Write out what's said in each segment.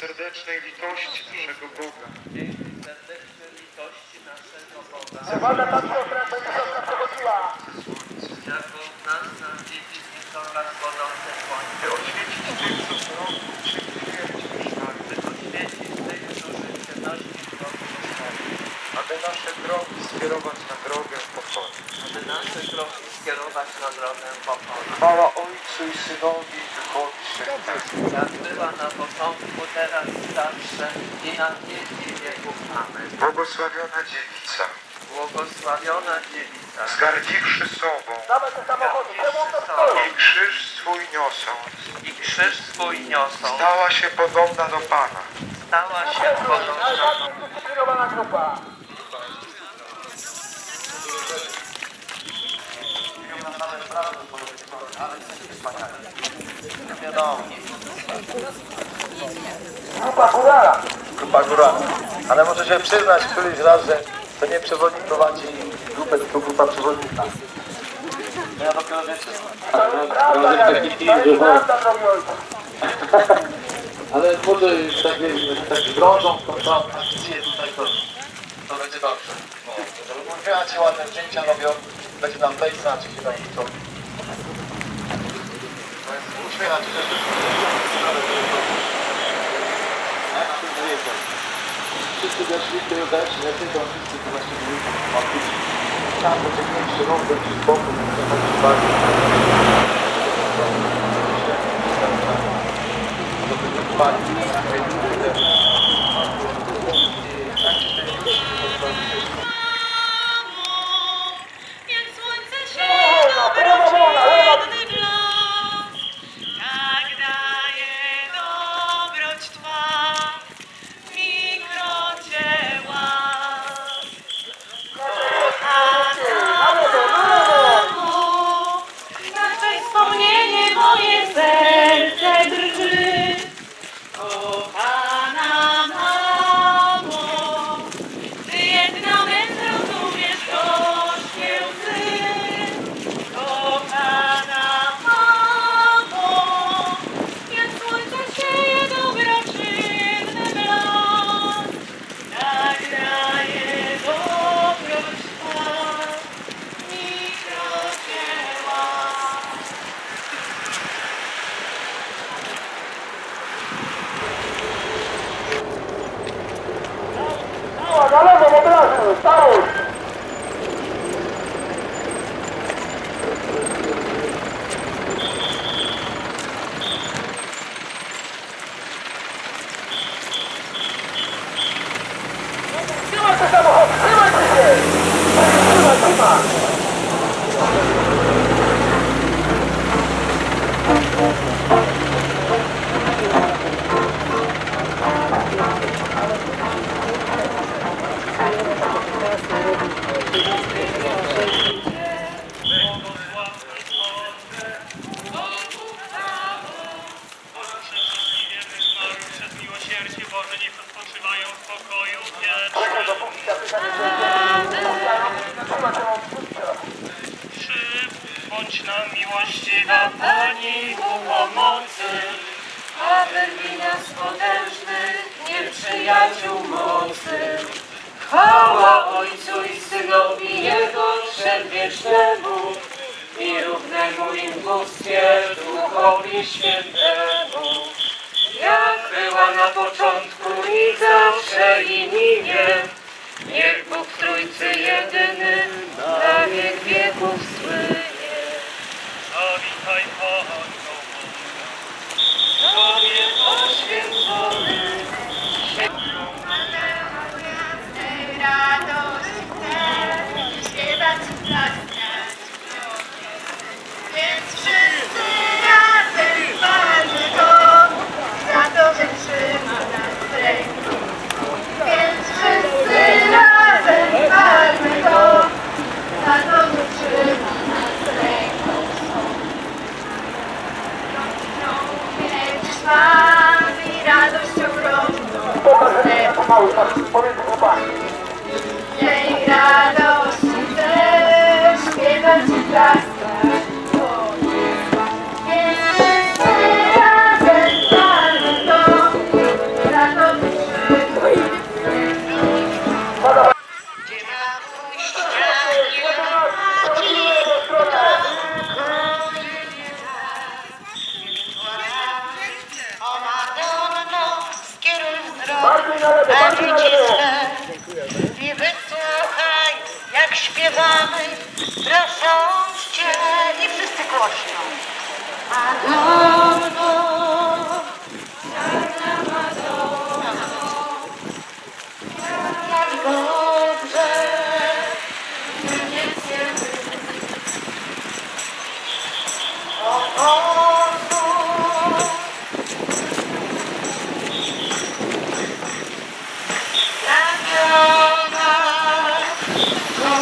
serdecznej litości naszego Boga. Dzięki serdecznej litości naszego Boga, Woda tam siostra, będzie siostra przechodziła. jako nas na dzieci z Wiktorka wschodzące słońce, Oświecić tych, co zostali, Aby nasze drogi skierować na drogę pokoju. aby nasze kroki skierować na drogę pokoju. Chwała Ojcu i Synowi i Duchowi Świętemu. Jak była na początku, teraz zawsze i na wieki wieków. Amen. Błogosławiona dziewica, Błogosławiona dziewica, zgardziwszy sobą Dawaj te samochody, i krzyż swój niosąc, i krzyż swój niosą, stała się podobna do Pana. stała się podobna Najbardziej zdyscyplinowana grupa. wiadomo. Grupa górala. grupa góralna. Ale muszę się przyznać któryś raz, że to nie przewodnik prowadzi grupę, tylko grupa przewodnika. No ja dopiero wiecie. Prawda, Jarek, to jest prawda, drogi ojcze. Ale może tak, tak drążą całą akcję tutaj, to, to będzie dobrze. No, żeby uśmiechać ładne zdjęcia robią, będzie nam fejsa, czy się tam to. Uśmiechać się też. Wszyscy weszli, ty też, nie tylko wszyscy, to właśnie byli faktycznie. Tam będzie większy rower, czy z boku. To będzie bardziej. Od razu, stało. Trzymaj te samochody, trzymajcie się! Trzymaj, trzymaj! Przez miłosierdzie Boże niech odpoczywają w pokoju wiecznym. skutka. Bądź nam miłościwa Pani ku pomocy. aby nas potężnych nieprzyjaciół mocy. Chwała Ojcu i Synowi Jego Przedwiecznemu i równemu im bóstwie Duchowi Świętemu. Jak była na początku i zawsze i nigdzie, niech Bóg Trójcy jedyny na wiek wieków słynie. Zawitaj Panu. Tobie poświęcony. wami radość ogromną. Pokażemy pomału.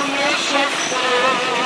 мне счастливо.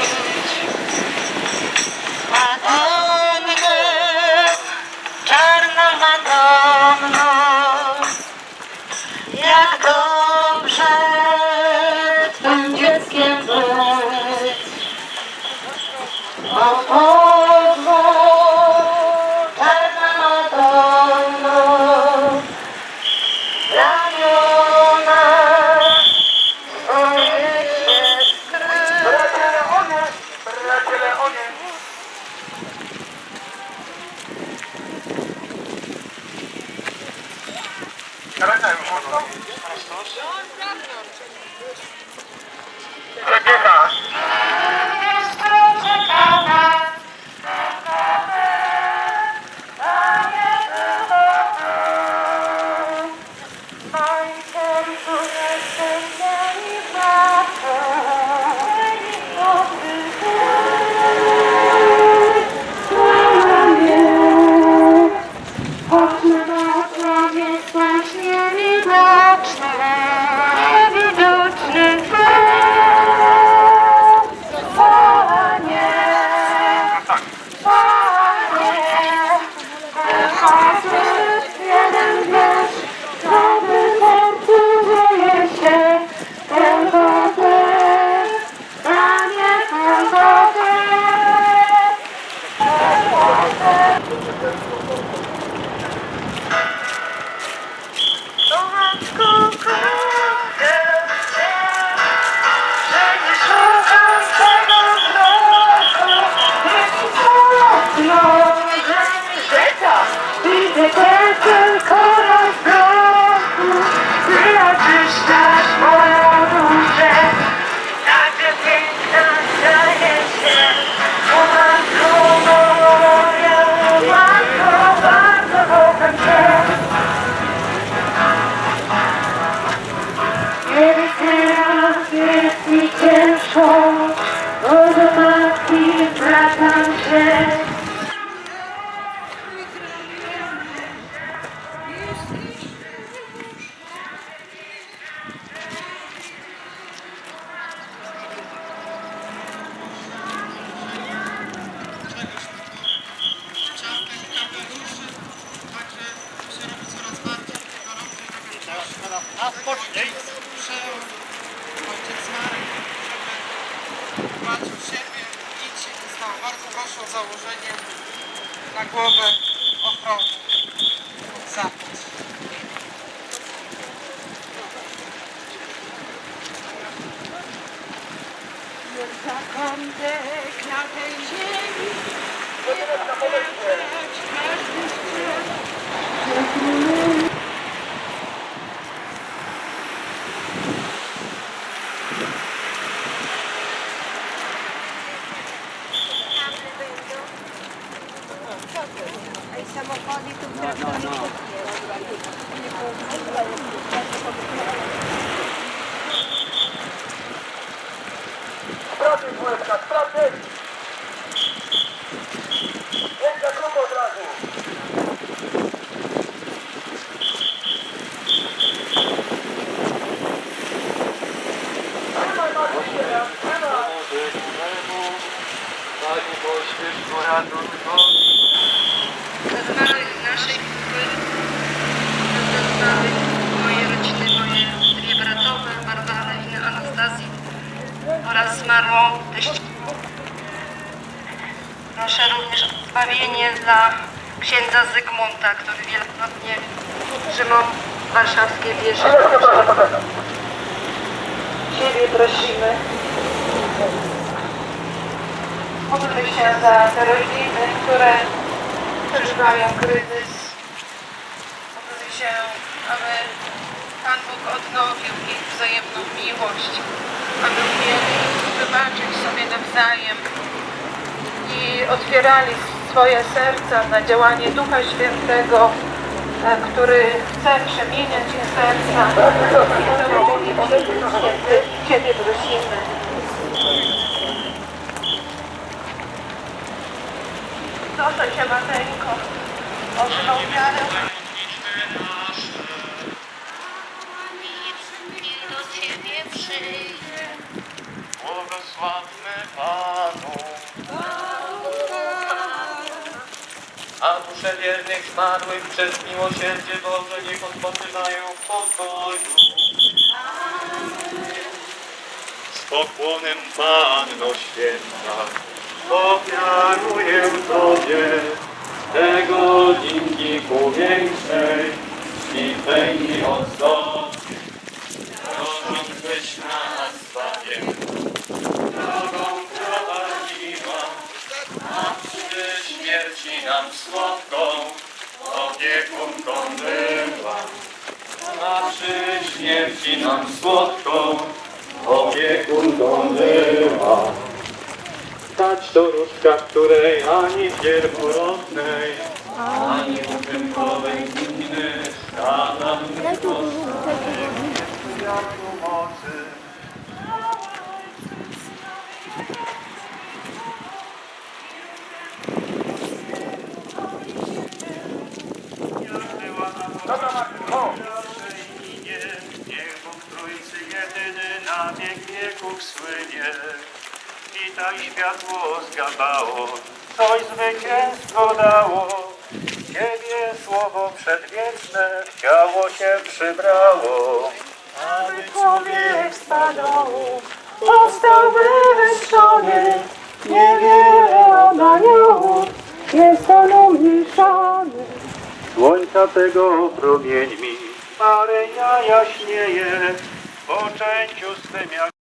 Żeby dbać o siebie, nie stało. Bardzo proszę założenie na głowę ochrony od zapad. Zakątek na tej ziemi, nie pokazać każdy strzał. Oraz zmarłą teściową. Proszę również o zbawienie dla księdza Zygmunta, który wielokrotnie Rzymom warszawskie poczekaj. Ciebie prosimy. Módlmy się za te rodziny, które przeżywają kryzys. Módlmy się, aby Pan Bóg odnowił ich wzajemną miłość, aby umieli wybaczyć sobie nawzajem, i otwierali swoje serca na działanie Ducha Świętego, e, który chce przemieniać ich serca. I. Ciebie prosimy. Proszę Cię, Mateńko, o żywą wiarę. do Ciebie przyjdzie. Błogosławmy Panu. A wiernych zmarłych przez miłosierdzie Boże niech odpoczywają w pokoju. Z pokłonem Panno Święta ofiaruję Tobie tego dzięki ku większej i pełni ozdobie. Drogąbyś nas Panie drogą prowadziła, a przy śmierci nam słodką opiekunką była. A przy śmierci nam słodką opiekunką była. Stać to różka, której ani pierworodnej, ani uczynkowej gminy szkala mocy. Niech Bóg Trójcy jedyny na wiek wieków słynie. Witaj światło zgabało, coś zwycięstwo dało. Ciebie słowo przedwieczne w ciało się przybrało. Aby człowiek stanął, został wywyższony. Niewiele od aniołów jest on umniejszony. Słońca tego promieńmi Maryja jaśnieje, w poczęciu swym jak